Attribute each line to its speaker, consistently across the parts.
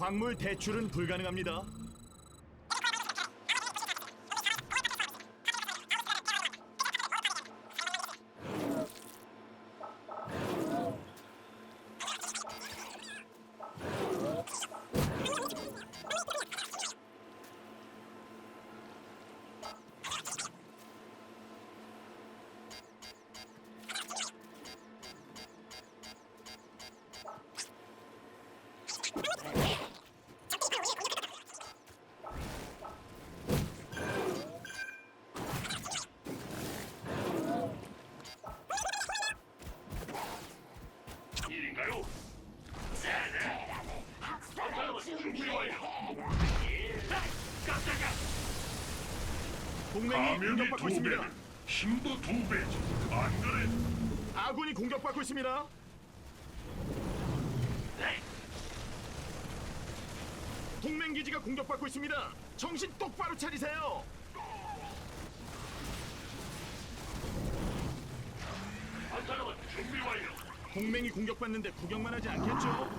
Speaker 1: 광물 대출은 불가능합니다. 동맹이 공격받고
Speaker 2: 두
Speaker 1: 있습니다.
Speaker 2: 배는 힘도 두 배지. 안 그래?
Speaker 1: 아군이 공격받고 있습니다.
Speaker 2: 네.
Speaker 1: 동맹 기지가 공격받고 있습니다. 정신 똑바로 차리세요.
Speaker 2: 건설로봇 준비 완료.
Speaker 1: 동맹이 공격받는데 구경만 하지 않겠죠?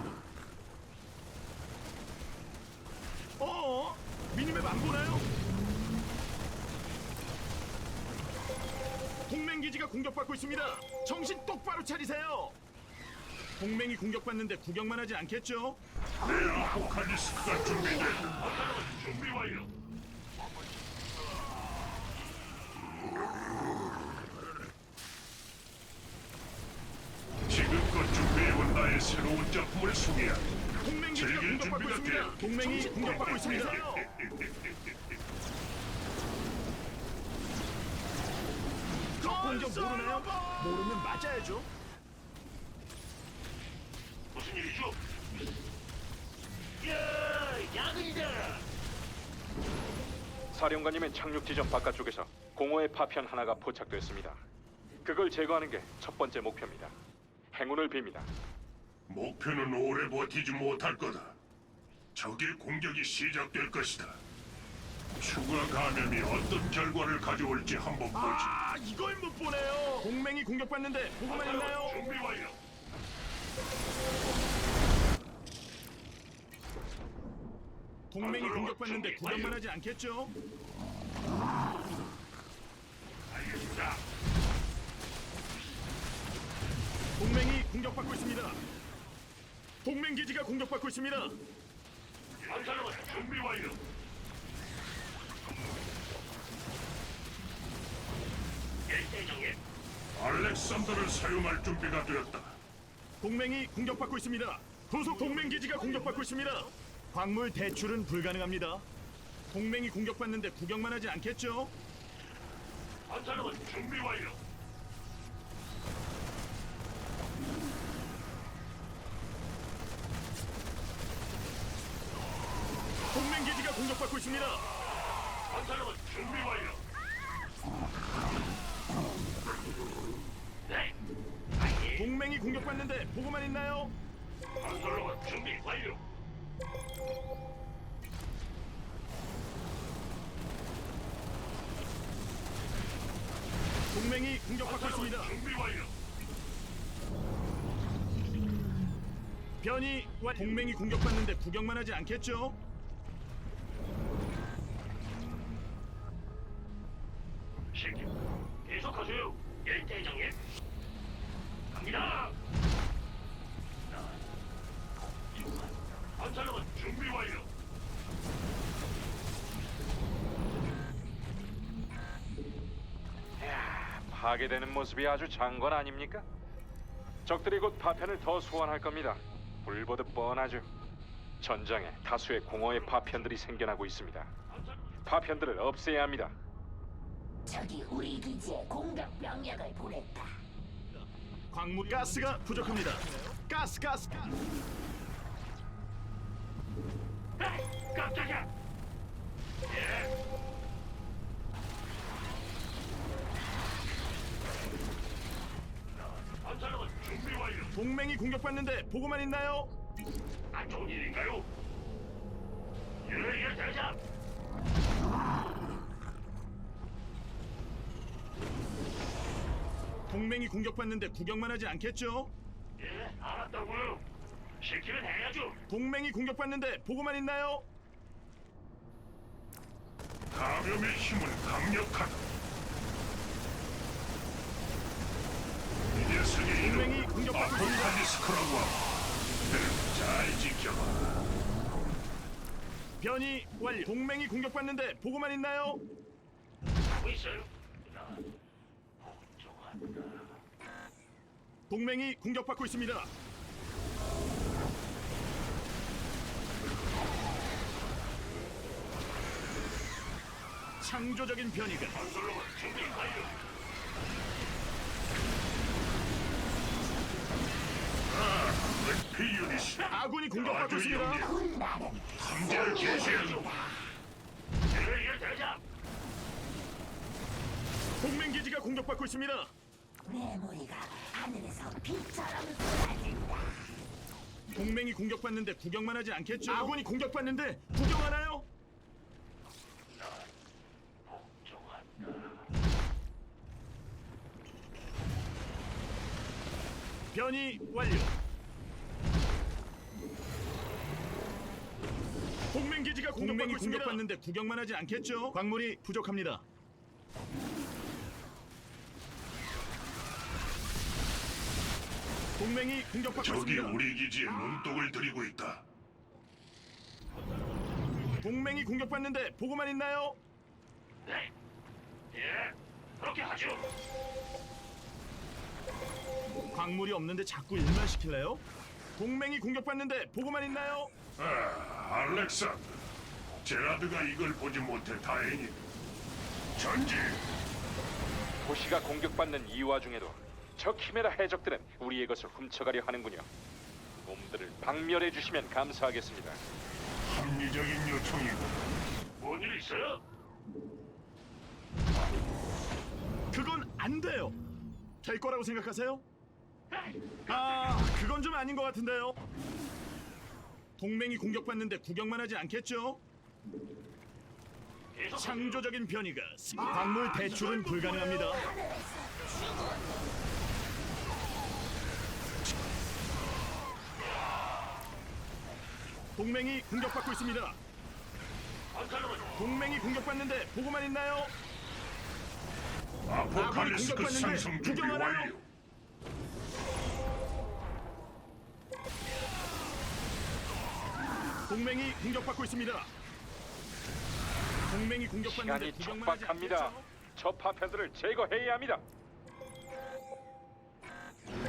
Speaker 1: 공격받고 있습니다. 정신 똑바로 차리세요. 동맹이 공격받는데 구경만 하지 않겠죠?
Speaker 2: 내 아포칼리스크가. 건설로봇 준비 완료. 지금껏 준비해온 나의 새로운 작품을 소개하리.
Speaker 1: 동맹 기지가
Speaker 2: 즐길
Speaker 1: 공격받고
Speaker 2: 준비가
Speaker 1: 있습니다. 동맹이 공격받고 있습니다. 적 공격 모르나요? 모르면 맞아야죠.
Speaker 2: 무슨 일이죠? 야, 야근이다.
Speaker 3: 사령관님의 착륙 지점 바깥쪽에서 공허의 파편 하나가 포착됐습니다. 그걸 제거하는 게 첫 번째 목표입니다. 행운을 빕니다.
Speaker 2: 목표는 오래 버티지 못할 거다. 적의 공격이 시작될 것이다. 추가 감염이 어떤 결과를 가져올지 한번 보지.
Speaker 1: 아 이걸 못 보네요. 동맹이 공격받는데 보고만 있나요?
Speaker 2: 준비 완료.
Speaker 1: 동맹이 공격받는데 구경만 하지 않겠죠?
Speaker 2: 알겠습니다.
Speaker 1: 동맹이 공격받고 있습니다. 동맹 기지가 공격받고 있습니다.
Speaker 2: 건설로봇 준비 완료. 일대장님. 알렉산더를 사용할 준비가 되었다.
Speaker 1: 동맹이 공격받고 있습니다. 도속 동맹 기지가 공격받고 있습니다. 광물 대출은 불가능합니다. 동맹이 공격받는데 구경만 하지 않겠죠?
Speaker 2: 건설로봇 준비 완료.
Speaker 1: 동맹 기지가 공격받고 있습니다.
Speaker 2: 건설로봇 준비 완료. 네. 아예.
Speaker 1: 동맹이 공격받는데 보고만 있나요?
Speaker 2: 건설로봇 준비 완료.
Speaker 1: 동맹이 공격받고
Speaker 2: 건설로봇
Speaker 1: 있습니다.
Speaker 2: 준비 완료.
Speaker 1: 변이 와 동맹이 공격받는데 구경만 하지 않겠죠?
Speaker 3: 파괴되는 모습이 아주 장관 아닙니까? 적들이 곧 파편을 더 소환할 겁니다. 불보듯 뻔하죠. 전장에 다수의 공허의 파편들이 생겨나고 있습니다. 파편들을 없애야 합니다.
Speaker 4: 적이 우리 기지에 공격 병력을 보냈다.
Speaker 1: 광물 가스가 부족합니다. 가스 가스 가스.
Speaker 2: 에이, 깜짝이야. 예. 건설로봇 준비 완료.
Speaker 1: 동맹이 공격받는데 보고만 있나요?
Speaker 2: 안 좋은 일인가요? 예, 예, 대장.
Speaker 1: 동맹이 공격받는데 구경만 하지 않겠죠?
Speaker 2: 예, 알았다고요. 시키면 해야죠.
Speaker 1: 동맹이 공격받는데 보고만 있나요?
Speaker 2: 감염의 힘은 강력하다. 이 녀석의 아포칼리스크라고 하고 잘 지켜봐.
Speaker 1: 변이 완료. 동맹이 공격받는데 보고만 있나요?
Speaker 2: 하고 있어요.
Speaker 1: 동맹이 공격받고 있습니다. 창조적인 변이가
Speaker 2: 건설로만 준비 완료. 아?
Speaker 1: 아군이 공격받고 있습니다.
Speaker 2: 함대를 개시해줘.
Speaker 1: 동맹 기지가 공격받고 있습니다.
Speaker 4: 메모리가 하늘에서 빛처럼 쏟아진다.
Speaker 1: 동맹이 공격받는데 구경만 하지 않겠죠? 아군이 공격받는데 구경하나요? 변이 완료. 동맹 기지가 공격받고 공격받는데 구경만 하지 않겠죠? 광물이 부족합니다. 동맹이 공격받고
Speaker 2: 저기
Speaker 1: 있습니다.
Speaker 2: 우리 기지에 눈독을 들이고 있다.
Speaker 1: 동맹이 공격받는데 보고만 있나요?
Speaker 2: 네. 예, 그렇게 하죠.
Speaker 1: 광물이 없는데 자꾸 일만 시킬래요? 동맹이 공격받는데 보고만 있나요?
Speaker 2: 아, 알렉산더. 제라드가 이걸 보지 못해 다행이다. 전진.
Speaker 3: 도시가 공격받는 이 와중에도 저 키메라 해적들은 우리의 것을 훔쳐가려 하는군요. 놈들을 박멸해 주시면 감사하겠습니다.
Speaker 2: 합리적인 요청이고. 뭔일 있어요?
Speaker 1: 그건 안 돼요. 될 거라고 생각하세요? 아, 그건 좀 아닌 것 같은데요. 동맹이 공격받는데 구경만 하지 않겠죠? 창조적인 변이가 스- 광물 대출은 불가능합니다. 동맹이 공격받고 있습니다. 동맹이 공격받는데 보고만 있나요?
Speaker 2: 아포칼리스크
Speaker 1: 공격받는데
Speaker 2: 상승 준비? 완료.
Speaker 1: 동맹이 공격받고 있습니다. 동맹이 공격받는데
Speaker 3: 시간이
Speaker 1: 구경만 하지
Speaker 3: 촉박합니다.
Speaker 1: 않겠죠?
Speaker 3: 저 파편들을 제거해야 합니다.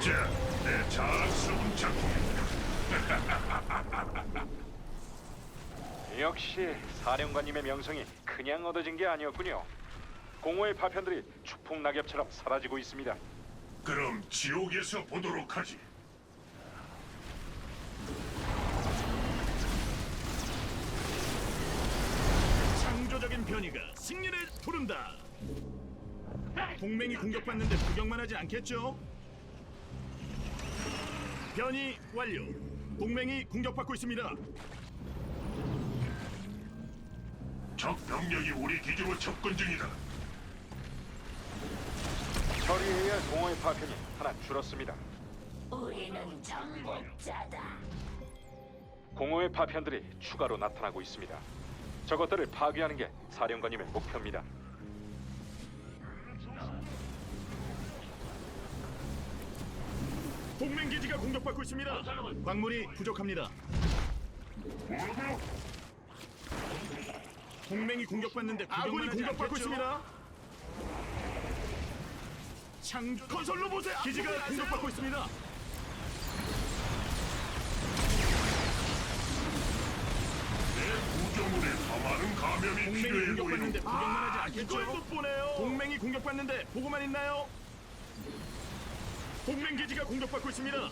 Speaker 2: 자, 내 자랑스러운 작품이다.
Speaker 3: 역시 사령관님의 명성이 그냥 얻어진 게 아니었군요. 공허의 파편들이 추풍 낙엽처럼 사라지고 있습니다.
Speaker 2: 그럼 지옥에서 보도록 하지.
Speaker 1: 창조적인 변이가 승리를 부른다. 동맹이 공격받는데 구경만 하지 않겠죠? 변이 완료. 동맹이 공격받고 있습니다.
Speaker 2: 적 병력이 우리 기지로 접근 중이다.
Speaker 3: 처리해야 할 공허의 파편이 하나 줄었습니다.
Speaker 4: 우리는 정복자다.
Speaker 3: 공허의 파편들이 추가로 나타나고 있습니다. 저것들을 파괴하는 게 사령관님의 목표입니다.
Speaker 1: 동맹 기지가 공격받고 있습니다. 광물이 부족합니다. 동맹이 공격받는데 아군이 공격받고 있습니다. 창조 건설로 보세요. 기지가 공격받고 있습니다.
Speaker 2: 내 구조물에 더 많은 감염이 필요해
Speaker 1: 공격받는데
Speaker 2: 보이는.
Speaker 1: 구경만 하지 않겠죠? 이걸 못 보네요. 동맹이 공격받는데 보고만 있나요? 동맹 기지가 공격받고 있습니다.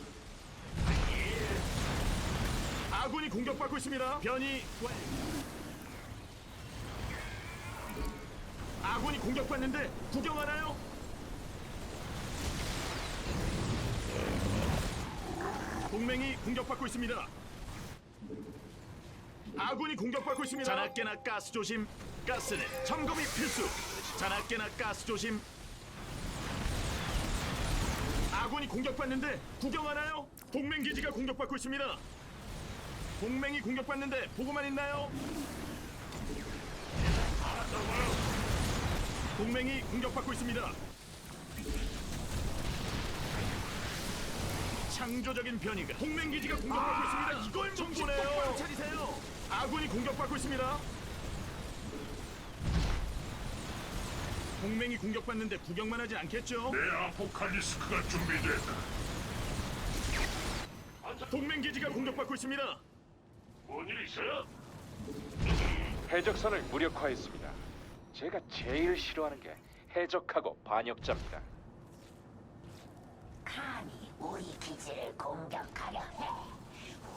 Speaker 1: 아군이 공격받고 있습니다. 변이 완. 아군이 공격받는데 구경하나요? 동맹이 공격받고 있습니다. 아군이 공격받고 있습니다. 자나깨나 가스 조심. 가스는 점검이 필수. 자나깨나 가스 조심. 아군이 공격받는데 구경하나요? 동맹 기지가 공격받고 있습니다. 동맹이 공격받는데 보고만 있나요? 동맹이 공격받고 있습니다. 창조적인 변이가 동맹 기지가 공격받고 있습니다. 이걸 좀 보네요. 차리세요. 아군이 공격받고 있습니다. 동맹이 공격받는데 구경만 하지 않겠죠?
Speaker 2: 내 아포칼리스크가 준비됐다.
Speaker 1: 동맹 기지가 공격받고 있습니다.
Speaker 2: 뭔일 있어요?
Speaker 3: 해적선을 무력화했습니다. 제가 제일 싫어하는 게 해적하고 반역자입니다.
Speaker 4: 감히 우리 기지를 공격하려 해.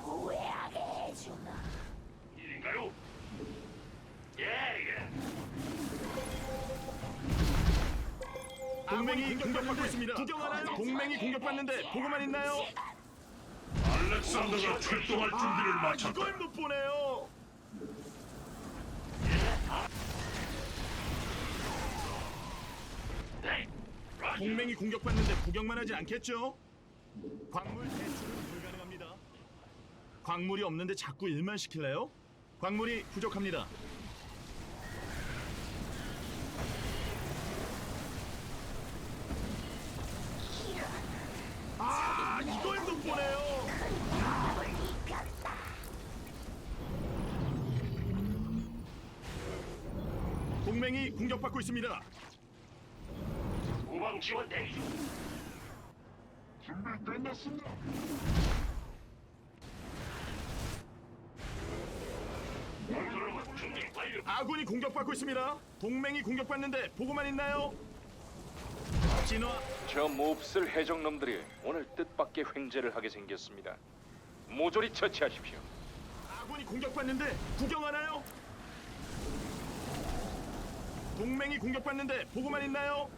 Speaker 4: 후회하게 해주마.
Speaker 2: 일인가요? 예, 예.
Speaker 1: 동맹이 공격받고 있습니다. 구경하나요? 동맹이 공격받는데 보고만 있나요?
Speaker 2: 알렉산더가 출동할 준비를 마쳤다.
Speaker 1: 이걸 못 보네요.
Speaker 2: 네.
Speaker 1: 동맹이 공격받는데 구경만 하지 않겠죠? 광물 대출은 불가능합니다. 광물이 없는데 자꾸 일만 시킬래요? 광물이 부족합니다. 아, 이걸 못 보네요. 동맹이 공격받고 있습니다.
Speaker 2: 후방 지원 대기 중. 준비 끝났습니다. 준비 완료.
Speaker 1: 아군이 공격받고 있습니다. 동맹이 공격받는데 보고만 있나요? 진화
Speaker 3: 저 몹쓸 해적놈들이 오늘 뜻밖의 횡재를 하게 생겼습니다. 모조리 처치하십시오.
Speaker 1: 아군이 공격받는데 구경하나요? 동맹이 공격받는데 보고만 있나요?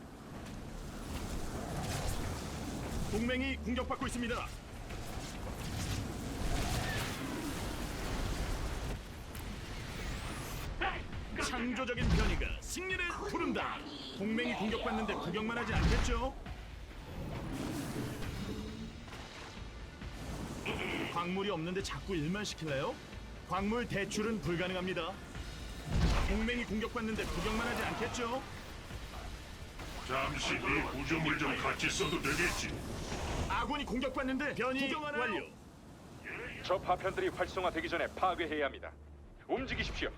Speaker 1: 동맹이 공격받고 있습니다. 창조적인 변이가 승리를 부른다. 동맹이 공격받는데 구경만 하지 않겠죠? 광물이 없는데 자꾸 일만 시킬래요? 광물 대출은 불가능합니다. 동맹이 공격받는데 구경만 하지 않겠죠?
Speaker 2: 잠시 네 구조물 좀 같이 써도 되겠지.
Speaker 1: 아군이 공격받는데 변이 완료.
Speaker 3: 저 파편들이 활성화되기 전에 파괴해야 합니다. 움직이십시오.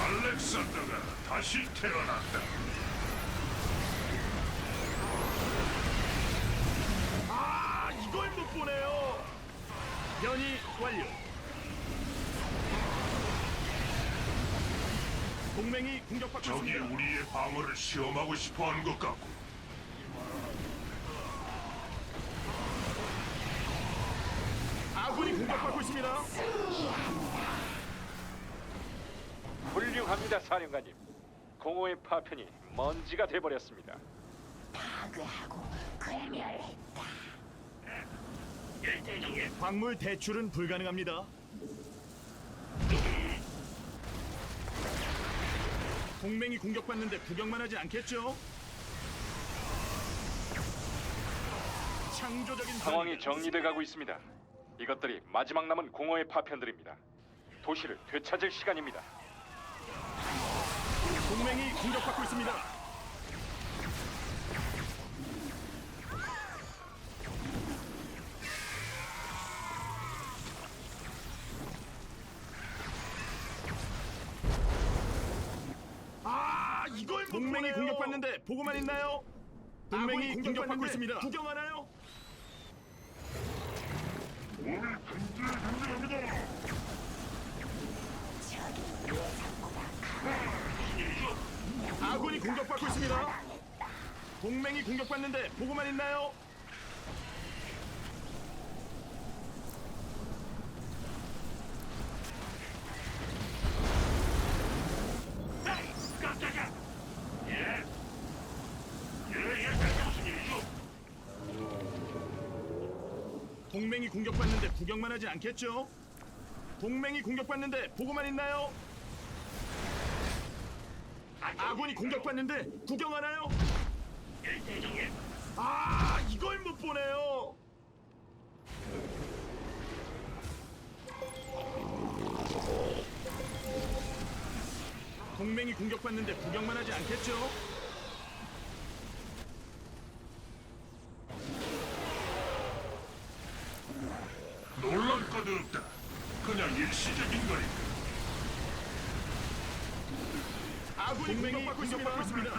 Speaker 2: 알렉산더가 다시 태어났다.
Speaker 1: 아 이걸 못 보네요. 변이 완료. 동맹이 공격받고
Speaker 2: 적이
Speaker 1: 있습니다.
Speaker 2: 우리의 방어를 시험하고 싶어 하는 것 같고.
Speaker 1: 아군이 공격받고 있습니다.
Speaker 3: 훌륭합니다, 사령관님. 공허의 파편이 먼지가 돼버렸습니다.
Speaker 4: 파괴하고 괴멸했다.
Speaker 1: 광물 대출은 불가능합니다. 동맹이 공격받는데 구경만 하지 않겠죠? 창조적인
Speaker 3: 상황이 정리돼 가고 있습니다. 이것들이 마지막 남은 공허의 파편들입니다. 도시를 되찾을 시간입니다.
Speaker 1: 동맹이 공격받고 있습니다. 아, 이걸 동맹이 공격받는데 보고만 있나요? 동맹이 공격받고 있습니다. 구경하나요? 아군이 공격받고 있습니다. 동맹이 공격받는데 보고만 있나요? 동맹이 공격받는데 구경만 하지 않겠죠? 동맹이 공격받는데 보고만 있나요? 아, 아군이 공격받는데 구경 하나요? 아 이걸 못 보네요. 동맹이 공격받는데 구경만 하지 않겠죠? 아군이 공격받고 있습니다.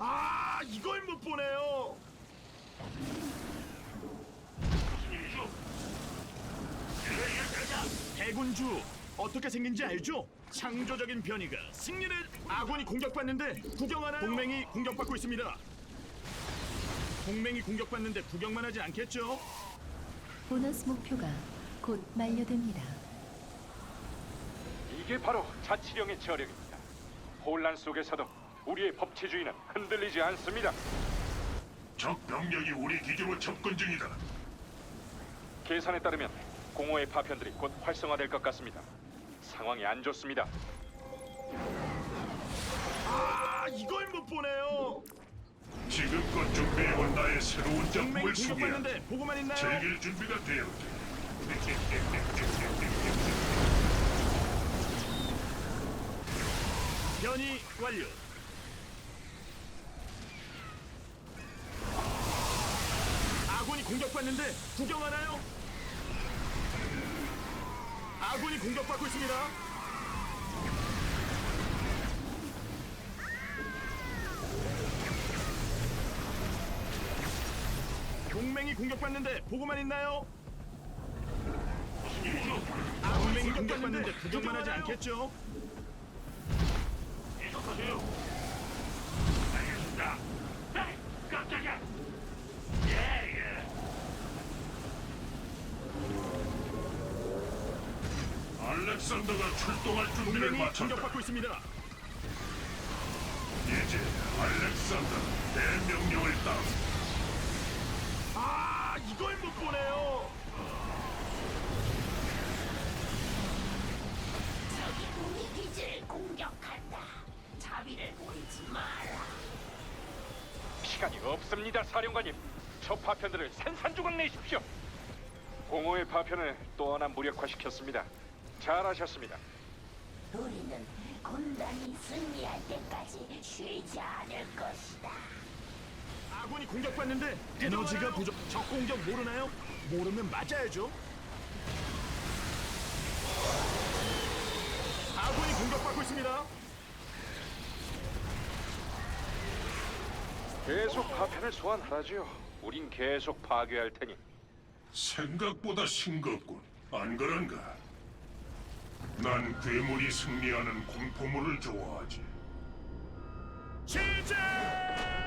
Speaker 1: 아, 이걸 못 보네요. 대군주 어떻게 생긴지 알죠? 창조적인 변이가 승리를 아군이 공격받는데 구경하나요? 동맹이 공격받고 있습니다. 동맹이 공격받는데 구경만 하지 않겠죠?
Speaker 5: 보너스 목표가 곧 만료됩니다.
Speaker 3: 이게 바로 자치령의 저력입니다. 혼란 속에서도 우리의 법치주의는 흔들리지 않습니다.
Speaker 2: 적 병력이 우리 기지로 접근 중이다.
Speaker 3: 계산에 따르면 공허의 파편들이 곧 활성화될 것 같습니다. 상황이 안 좋습니다.
Speaker 1: 아, 이걸 못 보네요.
Speaker 2: 지금껏 준비해온 나의 새로운
Speaker 1: 동맹이
Speaker 2: 작품을 소개한다.
Speaker 1: 공격받는데 보고만 있나요?
Speaker 2: 즐길 준비가 되었다.
Speaker 1: 변이 완료. 아군이 공격받는데 구경하나요? 아군이 공격받고 있습니다. 동맹이 공격받는데 보고만 있나요? 동맹이 공격받는데 구경만 하지 않겠죠?
Speaker 2: 알렉산더가 출동할 준비를
Speaker 1: 동맹이
Speaker 2: 마쳤다.
Speaker 1: 공격받고 있습니다.
Speaker 2: 이제 알렉산더 내 명령을 따.
Speaker 1: 아 이걸 못 보네요.
Speaker 3: 시간이 없습니다, 사령관님. 저 파편들을 산산조각 내십시오. 공허의 파편을 또 하나 무력화시켰습니다. 잘하셨습니다.
Speaker 4: 우리는 군단이 승리할 때까지 쉬지 않을 것이다.
Speaker 1: 아군이 공격받는데 에너지가 부족. 적 공격 모르나요? 모르면 맞아야죠. 아군이 공격받고 있습니다.
Speaker 3: 계속 파편을 소환하라지요. 우린 계속 파괴할 테니.
Speaker 2: 생각보다 싱겁군. 안 그런가? 난 괴물이 승리하는 공포물을 좋아하지.
Speaker 1: 시작!